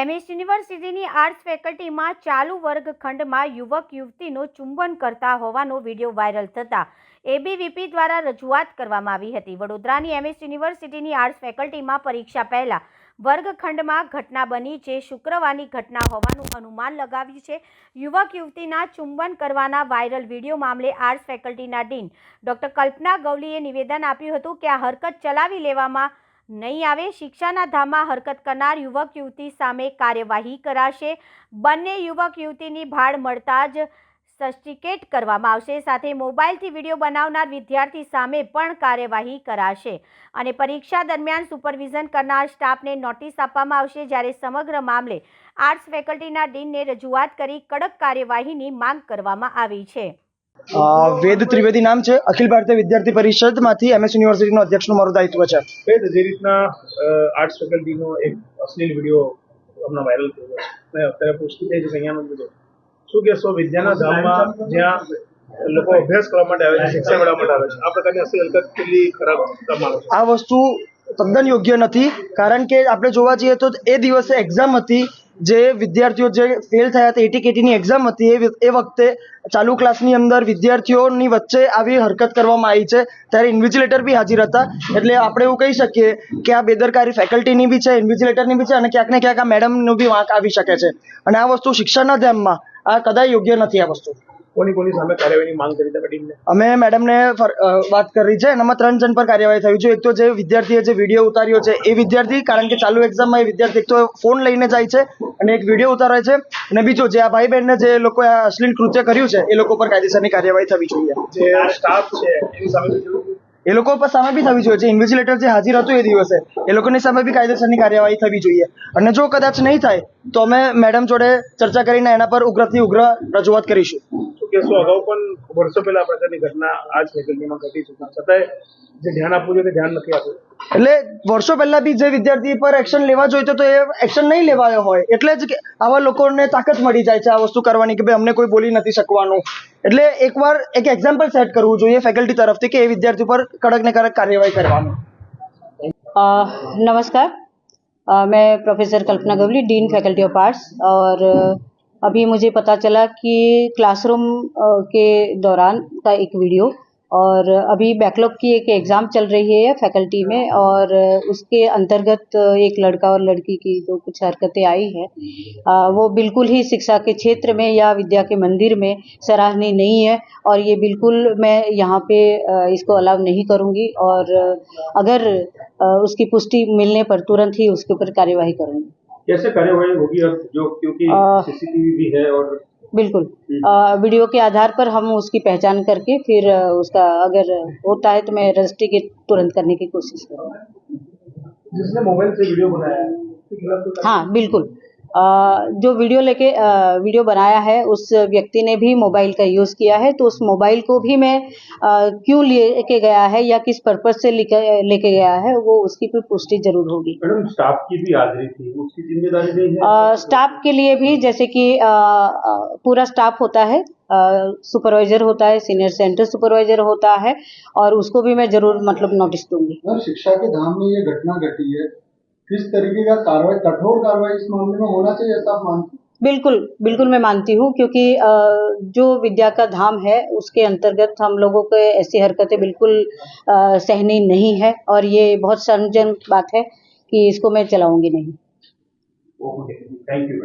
MS યુનિવર્સિટીની arts ફેકલ્ટીમાં ચાલુ વર્ગખંડમાં યુવક યુવતીનો ચુંબન કરતા હોવાનો વીડિયો વાયરલ થતા એબીવીપી દ્વારા રજૂઆત કરવામાં આવી હતી. વડોદરાની એમએસ યુનિવર્સિટીની આર્ટ્સ ફેકલ્ટીમાં પરીક્ષા પહેલા વર્ગખંડમાં ઘટના બની જે શુક્રવારની ઘટના હોવાનું અનુમાન લગાવ્યું છે. યુવક યુવતીના ચુંબન કરવાના વાયરલ વીડિયો મામલે આર્ટ્સ ફેકલ્ટીના ડીન ડોક્ટર કલ્પના ગવલીએ નિવેદન આપ્યું હતું કે આ હરકત ચલાવી લેવામાં નહીં આવે, શિક્ષાના ધામમાં હરકત કરનાર યુવક યુવતી સામે કાર્યવાહી કરાશે. બંને યુવક યુવતીની ભાડ મળતા જ સસ્ટિકેટ કરવામાં આવશે. સાથે મોબાઈલથી વીડિયો બનાવનાર વિદ્યાર્થી સામે પણ કાર્યવાહી કરાશે. અને પરીક્ષા દરમિયાન સુપરવિઝન કરનાર સ્ટાફને નોટિસ આપવામાં આવશે. જ્યારે સમગ્ર મામલે આર્ટ્સ ફેકલ્ટીના ડીનને રજૂઆત કરી કડક કાર્યવાહીની માંગ કરવામાં આવી છે. વેદ ત્રિવેદી નામ છે. અખિલ ભારતીય વિદ્યાર્થી પરિષદમાંથી એમએસ યુનિવર્સિટીનો અધ્યક્ષનું મારું દાયિત્વ છે. વેદ જે રીતના આર્ટ્સ ફેકલ્ટીનો એક અશ્લીલ વીડિયો હમણાં વાયરલ થયો છે. અને અત્યારે પૂછતી થઈ છે અહીંયા અહીંયાનો શું કહેશો વિદ્યાના ધામમાં જ્યાં લોકો અભ્યાસ કરવા માટે આવે છે શિક્ષણ મેળવવા માટે આવે છે આ પ્રકારની અશ્લીલ હલકત કેટલી ખરાબ તમારો આ વસ્તુ તદ્દન યોગ્ય નથી. કારણ કે આપણે જોવા જઈએ તો એ દિવસે એક્ઝામ હતી જે વિદ્યાર્થીઓ જે ફેલ થયા હતા એટી કેટીની એક્ઝામ હતી એ વખતે ચાલુ ક્લાસની અંદર વિદ્યાર્થીઓની વચ્ચે આવી હરકત કરવામાં આવી છે. ત્યારે ઇન્વિજિલેટર બી હાજર હતા. એટલે આપણે એવું કહી શકીએ કે આ બેદરકારી ફેકલ્ટીની બી છે ઇન્વિજિલેટરની બી છે અને ક્યાંક ને ક્યાંક આ મેડમનું બી વાંક આવી શકે છે. અને આ વસ્તુ શિક્ષણના ધ્યાનમાં આ કદાચ યોગ્ય નથી આ વસ્તુ. કોની કોની સામે કાર્યવાહીની માંગ કરી તમે ટીમને અમે મેડમને વાત કરી છે. એનામાં ત્રણ જણ પર કાર્યવાહી થયું છે. એક તો જે વિદ્યાર્થીએ જે વીડિયો ઉતાર્યો છે એ વિદ્યાર્થી કારણ કે ચાલુ એક્ઝામમાં એ વિદ્યાર્થી એક તો ફોન લઈને જાય છે. અને એક વીડિયો ઉતારે છે. અને બીજો જે આ ભાઈ બહેનને જે લોકો અશ્લીલ કૃત્ય કર્યું છે એ લોકો પર કાયદેસરની કાર્યવાહી થવી જોઈએ. જે સ્ટાફ છે એની સામે એ લોકો પર સામે બી થવી જોઈએ. જે જે હાજર હતું એ દિવસે એ લોકોની સામે બી કાયદેસરની કાર્યવાહી થવી જોઈએ. અને જો કદાચ નહીં થાય તો અમે મેડમ જોડે ચર્ચા કરીને એના પર ઉગ્રથી ઉગ્ર રજૂઆત કરીશું. શું કહેશો અગાઉ પણ વર્ષો પહેલા આ પ્રકારની ઘટના આ જ ફેકલ્ટીમાં ઘટી છે છતાંય જે ધ્યાન આપવું જોઈએ તે ધ્યાન નથી આપ્યું એટલે વર્ષો પહેલા બી જે વિદ્યાર્થી પર એક્શન લેવા જોઈતો તો એ એક્શન નહીં લેવાયો હોય એટલે જ કે આવા લોકોને તાકાત મળી જાય છે આ વસ્તુ કરવાની કે ભાઈ અમને કોઈ બોલી નથી શકવાનું એટલે એકવાર એક એક્ઝામ્પલ સેટ કરવું જોઈએ ફેકલ્ટી તરફથી કે એ વિદ્યાર્થી પર કડક ને કડક કાર્યવાહી કરવાની अ, नमस्कार अ, मैं professor Kalpana Gawali dean faculty of arts और अ, अभी मुझे पता चला कि क्लासरूम के दौरान का एक वीडियो और अभी बैकलॉग की एक एग्ज़ाम चल रही है फैकल्टी में और उसके अंतर्गत एक लड़का और लड़की की जो कुछ हरकतें आई हैं वो बिल्कुल ही शिक्षा के क्षेत्र में या विद्या के मंदिर में सराहनीय नहीं है और ये बिल्कुल मैं यहाँ पे इसको अलाव नहीं करूँगी और अगर उसकी पुष्टि मिलने पर तुरंत ही उसके ऊपर कार्यवाही करूँगी। कैसे कार्यवाही होगी अब जो क्योंकि सीसीटीवी भी है और बिल्कुल। आ, वीडियो के आधार पर हम उसकी पहचान करके फिर उसका अगर होता है तो मैं रजिस्ट्री के तुरंत करने की कोशिश करूँगा। जिसने मोबाइल से वीडियो बनाया है। तो हाँ बिल्कुल। जो वीडियो लेके वीडियो बनाया है उस व्यक्ति ने भी मोबाइल का यूज़ किया है तो उस मोबाइल को भी मैं क्यों लेके गया है या किस पर्पज से लेके लेके गया है वो उसकी भी पुष्टि ज़रूर होगी। मैडम स्टाफ की भी हाजिरी थी उसकी ज़िम्मेदारी नहीं स्टाफ के लिए भी जैसे कि पूरा स्टाफ होता है सुपरवाइजर होता है सीनियर सेंटर सुपरवाइजर होता है और उसको भी मैं ज़रूर मतलब नोटिस दूँगी। मैम शिक्षा के धाम में ये घटना घटी है किस तरीके का कार्रवाई कठोर कार्रवाई इस मामले में होना चाहिए ऐसा आप मानते हैं? बिल्कुल बिल्कुल मैं मानती हूँ क्योंकि जो विद्या का धाम है उसके अंतर्गत हम लोगों के ऐसी हरकतें बिल्कुल सहनी नहीं है और ये बहुत शर्मजनक बात है कि इसको मैं चलाऊँगी नहीं ओके थैंक यू